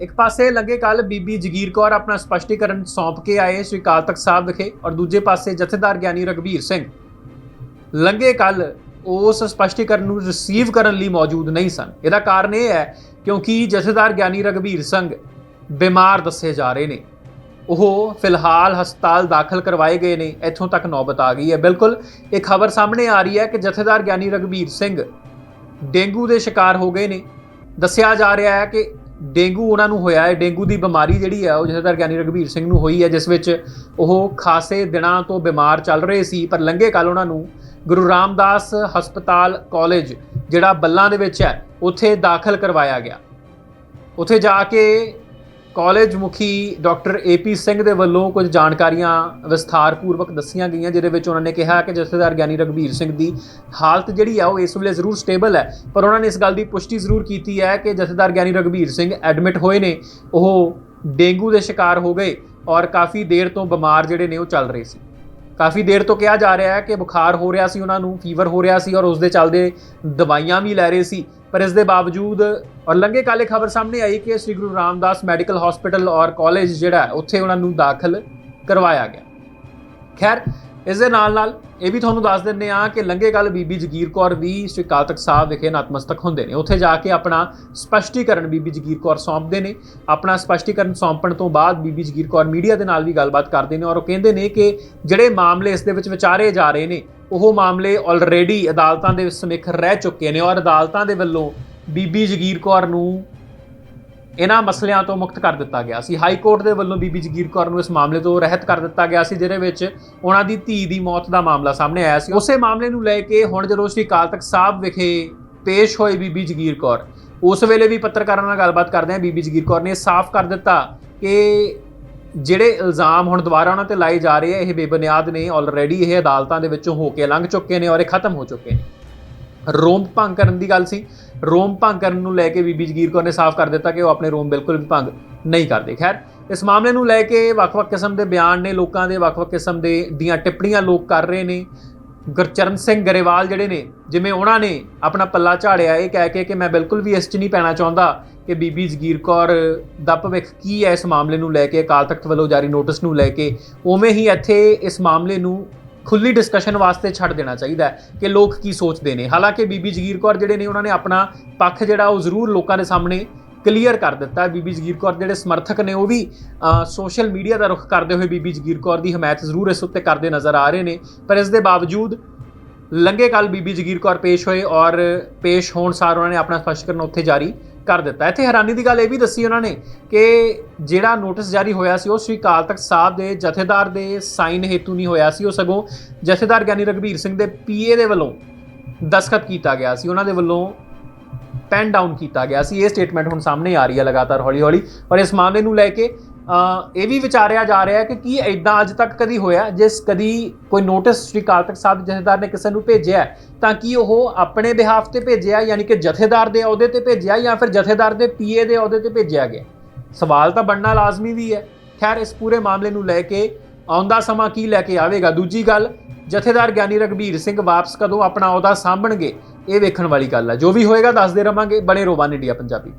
ਇੱਕ ਪਾਸੇ ਲੱਗੇ ਕੱਲ ਬੀਬੀ ਜਗੀਰ ਕੌਰ ਆਪਣਾ ਸਪਸ਼ਟੀਕਰਨ ਸੌਂਪ ਕੇ ਆਏ ਸ੍ਰੀ ਅਕਾਲ ਤਖਤ ਸਾਹਿਬ ਵਿਖੇ ਔਰ ਦੂਜੇ ਪਾਸੇ ਜਥੇਦਾਰ ਗਿਆਨੀ ਰਗਵੀਰ ਸਿੰਘ। ਲੰਗੇ ਕੱਲ ਉਸ ਸਪਸ਼ਟੀਕਰਨ ਨੂੰ ਰਿਸੀਵ ਕਰਨ ਲਈ ਮੌਜੂਦ ਨਹੀਂ ਸਨ। ਇਹਦਾ ਕਾਰਨ ਇਹ ਹੈ ਕਿਉਂਕਿ ਜਥੇਦਾਰ ਗਿਆਨੀ ਰਗਵੀਰ ਸਿੰਘ ਬਿਮਾਰ ਦੱਸੇ ਜਾ ਰਹੇ ਨੇ। ਉਹ ਫਿਲਹਾਲ ਹਸਪਤਾਲ ਦਾਖਲ ਕਰਵਾਏ ਗਏ ਨੇ। ਇੱਥੋਂ ਤੱਕ ਨੌਬਤ ਆ ਗਈ ਹੈ। ਬਿਲਕੁਲ ਇਹ ਖਬਰ ਸਾਹਮਣੇ ਆ ਰਹੀ ਹੈ ਕਿ ਜਥੇਦਾਰ ਗਿਆਨੀ ਰਗਵੀਰ ਸਿੰਘ ਡੇਂਗੂ ਦੇ ਸ਼ਿਕਾਰ ਹੋ ਗਏ ਨੇ। ਦੱਸਿਆ ਜਾ ਰਿਹਾ ਹੈ ਕਿ ਡੇਂਗੂ ਉਹਨਾਂ ਨੂੰ ਹੋਇਆ ਹੈ, ਡੇਂਗੂ ਦੀ ਬਿਮਾਰੀ ਜਿਹੜੀ ਹੈ ਉਹ ਜਥੇਦਾਰ ਗਿਆਨੀ ਰਗਵੀਰ ਸਿੰਘ ਨੂੰ ਹੋਈ ਹੈ ਜਿਸ ਵਿੱਚ ਉਹ ਖਾਸੇ ਦਿਨਾਂ ਤੋਂ ਬਿਮਾਰ ਚੱਲ ਰਹੇ ਸੀ, ਪਰ ਲੰਘੇ ਕੱਲ ਉਹਨਾਂ ਨੂੰ ਗੁਰੂ ਰਾਮਦਾਸ ਹਸਪਤਾਲ ਕਾਲਜ, ਜਿਹੜਾ ਬੱਲਾਂ ਦੇ ਵਿੱਚ ਹੈ, ਉੱਥੇ ਦਾਖਲ ਕਰਵਾਇਆ ਗਿਆ। ਉੱਥੇ ਜਾ ਕੇ ਕਾਲਜ ਮੁਖੀ ਡਾਕਟਰ ਏਪੀ ਸਿੰਘ ਦੇ ਵੱਲੋਂ ਕੁਝ ਜਾਣਕਾਰੀਆਂ ਵਿਸਥਾਰਪੂਰਵਕ ਦੱਸੀਆਂ ਗਈਆਂ, ਜਿਹਦੇ ਵਿੱਚ ਉਹਨਾਂ ਨੇ ਕਿਹਾ ਕਿ ਜਥੇਦਾਰ ਗਿਆਨੀ ਰਗਵੀਰ ਸਿੰਘ ਦੀ ਹਾਲਤ ਜਿਹੜੀ ਆ, ਉਹ ਇਸ ਵੇਲੇ ਜ਼ਰੂਰ ਸਟੇਬਲ ਹੈ। ਪਰ ਉਹਨਾਂ ਨੇ ਇਸ ਗੱਲ ਦੀ ਪੁਸ਼ਟੀ ਜ਼ਰੂਰ ਕੀਤੀ ਹੈ ਕਿ ਜਥੇਦਾਰ ਗਿਆਨੀ ਰਗਵੀਰ ਸਿੰਘ ਐਡਮਿਟ ਹੋਏ ਨੇ। ਉਹ ਡੇਂਗੂ ਦੇ ਸ਼ਿਕਾਰ ਹੋ ਗਏ ਔਰ ਕਾਫੀ ਦੇਰ ਤੋਂ ਬਿਮਾਰ ਜਿਹੜੇ ਨੇ, ਉਹ ਚੱਲ ਰਹੇ ਸੀ। ਕਾਫੀ ਦੇਰ ਤੋਂ ਕਿਹਾ ਜਾ ਰਿਹਾ ਹੈ ਕਿ ਬੁਖਾਰ ਹੋ ਰਿਹਾ ਸੀ ਉਹਨਾਂ ਨੂੰ ਫੀਵਰ ਹੋ ਰਿਹਾ ਸੀ ਔਰ ਉਸ ਦੇ ਚੱਲਦੇ ਦਵਾਈਆਂ ਵੀ ਲੈ ਰਹੇ ਸੀ। ਪਰ ਇਸ ਦੇ ਬਾਵਜੂਦ ਔਰ ਲੰਗੇ ਕਾਲੇ ਖਬਰ ਸਾਹਮਣੇ ਆਈ ਕਿ ਸ੍ਰੀ ਗੁਰੂ ਰਾਮਦਾਸ ਮੈਡੀਕਲ ਹਸਪੀਟਲ ਔਰ ਕਾਲਜ ਜਿਹੜਾ ਉੱਥੇ ਉਹਨਾਂ ਨੂੰ ਦਾਖਲ ਕਰਵਾਇਆ ਗਿਆ। ਖੈਰ ਇਸ ਦੇ ਨਾਲ ਨਾਲ ਇਹ ਵੀ ਤੁਹਾਨੂੰ ਦੱਸ ਦਿੰਦੇ ਆ ਕਿ ਲੰਗੇ ਕੱਲ ਬੀਬੀ ਜਗੀਰ ਕੌਰ ਵੀ ਸ੍ਰੀ ਅਕਾਲ ਤਖਤ ਸਾਹਿਬ ਵਿਖੇ ਨਤਮਸਤਕ ਹੁੰਦੇ ਨੇ। ਉੱਥੇ ਜਾ ਕੇ ਆਪਣਾ ਸਪਸ਼ਟੀਕਰਨ ਬੀਬੀ ਜਗੀਰ ਕੌਰ ਸੌਂਪਦੇ ਨੇ। ਆਪਣਾ ਸਪਸ਼ਟੀਕਰਨ ਸੌਂਪਣ ਤੋਂ ਬਾਅਦ ਬੀਬੀ ਜਗੀਰ ਕੌਰ ਮੀਡੀਆ ਦੇ ਨਾਲ ਵੀ ਗੱਲਬਾਤ ਕਰਦੇ ਨੇ ਔਰ ਉਹ ਕਹਿੰਦੇ ਨੇ ਕਿ ਜਿਹੜੇ ਮਾਮਲੇ ਇਸ ਦੇ ਵਿੱਚ ਵਿਚਾਰੇ ਜਾ ਰਹੇ ਨੇ, ਉਹ ਮਾਮਲੇ ਆਲਰੇਡੀ ਅਦਾਲਤਾਂ ਦੇ ਸਮੇਖ ਰਹਿ ਚੁੱਕੇ ਨੇ ਔਰ ਅਦਾਲਤਾਂ ਦੇ ਵੱਲੋਂ ਬੀਬੀ ਜਗੀਰ ਕੌਰ ਨੂੰ ਇਹਨਾਂ ਮਸਲਿਆਂ ਤੋਂ ਮੁਕਤ ਕਰ ਦਿੱਤਾ ਗਿਆ ਸੀ। ਹਾਈ ਕੋਰਟ ਦੇ ਵੱਲੋਂ ਬੀਬੀ ਜਗੀਰ ਕੌਰ ਨੂੰ ਇਸ ਮਾਮਲੇ ਤੋਂ ਰਹਿਤ ਕਰ ਦਿੱਤਾ ਗਿਆ ਸੀ, ਜਿਹਦੇ ਵਿੱਚ ਉਹਨਾਂ ਦੀ ਧੀ ਦੀ ਮੌਤ ਦਾ ਮਾਮਲਾ ਸਾਹਮਣੇ ਆਇਆ ਸੀ। ਉਸੇ ਮਾਮਲੇ ਨੂੰ ਲੈ ਕੇ ਹੁਣ ਜਦੋਂ ਸ੍ਰੀ ਅਕਾਲ ਤਖਤ ਸਾਹਿਬ ਵਿਖੇ ਪੇਸ਼ ਹੋਏ ਬੀਬੀ ਜਗੀਰ ਕੌਰ, ਉਸ ਵੇਲੇ ਵੀ ਪੱਤਰਕਾਰਾਂ ਨਾਲ ਗੱਲਬਾਤ ਕਰਦੇ ਆ ਬੀਬੀ ਜਗੀਰ ਕੌਰ ਨੇ ਸਾਫ਼ ਕਰ ਦਿੱਤਾ ਕਿ ਜਿਹੜੇ ਇਲਜ਼ਾਮ ਹੁਣ ਦੁਬਾਰਾ ਉਹਨਾਂ ਤੇ ਲਾਏ ਜਾ ਰਹੇ ਆ, ਇਹ ਬੇਬੁਨਿਆਦ ਨੇ ਆਲਰੇਡੀ ਇਹ ਅਦਾਲਤਾਂ ਦੇ ਵਿੱਚੋਂ ਹੋ ਕੇ ਲੰਘ ਚੁੱਕੇ ਨੇ ਔਰ ਇਹ ਖਤਮ ਹੋ ਚੁੱਕੇ ਨੇ। ਰੋਮ ਭੰਗ ਕਰਨ ਦੀ ਗੱਲ ਸੀ। ਰੋਮ ਭੰਗ ਕਰਨ ਨੂੰ ਲੈ ਕੇ ਬੀਬੀ ਜਗੀਰ ਕੌਰ ਨੇ ਸਾਫ਼ ਕਰ ਦਿੱਤਾ ਕਿ ਉਹ ਆਪਣੇ ਰੋਮ ਬਿਲਕੁਲ ਵੀ ਭੰਗ ਨਹੀਂ ਕਰਦੇ। ਖੈਰ, ਇਸ ਮਾਮਲੇ ਨੂੰ ਲੈ ਕੇ ਵੱਖ-ਵੱਖ ਕਿਸਮ ਦੇ ਬਿਆਨ ਨੇ ਲੋਕਾਂ ਦੇ, ਵੱਖ-ਵੱਖ ਕਿਸਮ ਦੇ ਦੀਆਂ ਟਿੱਪਣੀਆਂ ਲੋਕ ਕਰ ਰਹੇ ਨੇ। ਗੁਰਚਰਨ ਸਿੰਘ ਗਰੇਵਾਲ ਜਿਹੜੇ ਨੇ, ਜਿਵੇਂ ਉਹਨਾਂ ਨੇ ਆਪਣਾ ਪੱਲਾ ਝਾੜਿਆ, ਇਹ ਕਹਿ ਕੇ ਕਿ ਮੈਂ ਬਿਲਕੁਲ ਵੀ ਇਸ 'ਚ ਨਹੀਂ ਪੈਣਾ ਚਾਹੁੰਦਾ ਕਿ ਬੀਬੀ ਜਗੀਰ ਕੌਰ ਦਾ ਭਵਿੱਖ ਕੀ ਹੈ ਇਸ ਮਾਮਲੇ ਨੂੰ ਲੈ ਕੇ, ਅਕਾਲ ਤਖਤ ਵੱਲੋਂ ਜਾਰੀ ਨੋਟਿਸ ਨੂੰ ਲੈ ਕੇ। ਉਵੇਂ ਹੀ ਇੱਥੇ ਇਸ ਮਾਮਲੇ ਨੂੰ ਖੁੱਲੀ ਡਿਸਕਸ਼ਨ ਵਾਸਤੇ ਛੱਡ ਦੇਣਾ ਚਾਹੀਦਾ ਹੈ ਕਿ ਲੋਕ ਕੀ ਸੋਚਦੇ ਨੇ। ਹਾਲਾਂਕਿ ਬੀਬੀ ਜਗੀਰ ਕੌਰ ਜਿਹੜੇ ਨੇ, ਉਹਨਾਂ ਨੇ ਆਪਣਾ ਪੱਖ ਜਿਹੜਾ ਉਹ ਜ਼ਰੂਰ ਲੋਕਾਂ ਦੇ ਸਾਹਮਣੇ ਕਲੀਅਰ ਕਰ ਦਿੱਤਾ। ਬੀਬੀ ਜਗੀਰ ਕੌਰ ਜਿਹੜੇ ਸਮਰਥਕ ਨੇ, ਉਹ ਵੀ ਸੋਸ਼ਲ ਮੀਡੀਆ ਦਾ ਰੁਖ ਕਰਦੇ ਹੋਏ ਬੀਬੀ ਜਗੀਰ ਕੌਰ ਦੀ ਹਮਾਇਤ ਜ਼ਰੂਰ ਇਸ ਉੱਤੇ ਕਰਦੇ ਨਜ਼ਰ ਆ ਰਹੇ ਨੇ। ਪਰ ਇਸ ਦੇ ਬਾਵਜੂਦ ਲੰਗੇ ਕੱਲ ਬੀਬੀ ਜਗੀਰ ਕੌਰ ਪੇਸ਼ ਹੋਏ ਔਰ ਪੇਸ਼ ਹੋਣ ਸਾਰ ਉਹਨਾਂ ਨੇ ਆਪਣਾ ਸਪਸ਼ਟੀਕਰਨ ਉੱਥੇ ਜਾਰੀ ਕਰ ਦਿੱਤਾ। ਇੱਥੇ ਹੈਰਾਨੀ ਦੀ ਗੱਲ ਇਹ ਵੀ ਦੱਸੀ ਉਹਨਾਂ ਨੇ ਕਿ ਜਿਹੜਾ ਨੋਟਿਸ ਜਾਰੀ ਹੋਇਆ ਸੀ, ਉਹ ਸ੍ਰੀ ਅਕਾਲ ਤਖਤ ਸਾਹਿਬ ਦੇ ਜਥੇਦਾਰ ਦੇ ਸਾਈਨ ਹੇਤੂ ਨਹੀਂ ਹੋਇਆ ਸੀ, ਉਹ ਸਗੋਂ ਜਥੇਦਾਰ ਗਿਆਨੀ ਰਗਵੀਰ ਸਿੰਘ ਦੇ ਪੀਏ ਦੇ ਵੱਲੋਂ ਦਸਖਤ ਕੀਤਾ ਗਿਆ ਸੀ। ਉਹਨਾਂ ਦੇ ਵੱਲੋਂ ਪੈਨ ਡਾਊਨ ਕੀਤਾ ਗਿਆ ਸੀ। ਇਹ ਸਟੇਟਮੈਂਟ ਹੁਣ ਸਾਹਮਣੇ ਆ ਰਹੀ ਹੈ ਲਗਾਤਾਰ ਹੌਲੀ ਹੌਲੀ ਔਰ ਇਸ ਮਾਮਲੇ ਨੂੰ ਲੈ ਕੇ ਇਹ ਵੀ ਵਿਚਾਰਿਆ ਜਾ ਰਿਹਾ ਹੈ ਕਿ ਕੀ ਐਦਾਂ ਅੱਜ ਤੱਕ ਕਦੀ ਹੋਇਆ ਜਿਸ ਕਦੀ ਕੋਈ ਨੋਟਿਸ ਸ੍ਰੀ ਅਕਾਲ ਤਖਤ ਸਾਹਿਬ ਜਥੇਦਾਰ ਨੇ ਕਿਸੇ ਨੂੰ ਭੇਜਿਆ ਤਾਂ ਕੀ ਉਹ ਆਪਣੇ ਬਿਹਾਫ ਤੇ ਭੇਜਿਆ ਯਾਨੀ ਕਿ ਜਥੇਦਾਰ ਦੇ ਅਹੁਦੇ ਤੇ ਭੇਜਿਆ ਜਾਂ ਫਿਰ ਜਥੇਦਾਰ ਦੇ ਪੀਏ ਦੇ ਅਹੁਦੇ ਤੇ ਭੇਜਿਆ ਗਿਆ ਸਵਾਲ ਤਾਂ ਬਣਨਾ ਲਾਜ਼ਮੀ ਵੀ ਹੈ। ਖੈਰ, ਇਸ ਪੂਰੇ ਮਾਮਲੇ ਨੂੰ ਲੈ ਕੇ ਆਉਂਦਾ ਸਮਾਂ ਕੀ ਲੈ ਕੇ ਆਵੇਗਾ? ਦੂਜੀ ਗੱਲ, ਜਥੇਦਾਰ ਗਿਆਨੀ ਰਗਵੀਰ ਸਿੰਘ ਵਾਪਸ ਕਦੋਂ ਆਪਣਾ ਅਹੁਦਾ ਸਾਂਭਣਗੇ? ਇਹ ਵੇਖਣ ਵਾਲੀ ਗੱਲ ਹੈ। ਜੋ ਵੀ ਹੋਏਗਾ, ਦੱਸਦੇ ਰਵਾਂਗੇ। ਬਣੇ ਰੋਵਾਨ ਇੰਡੀਆ ਪੰਜਾਬੀ।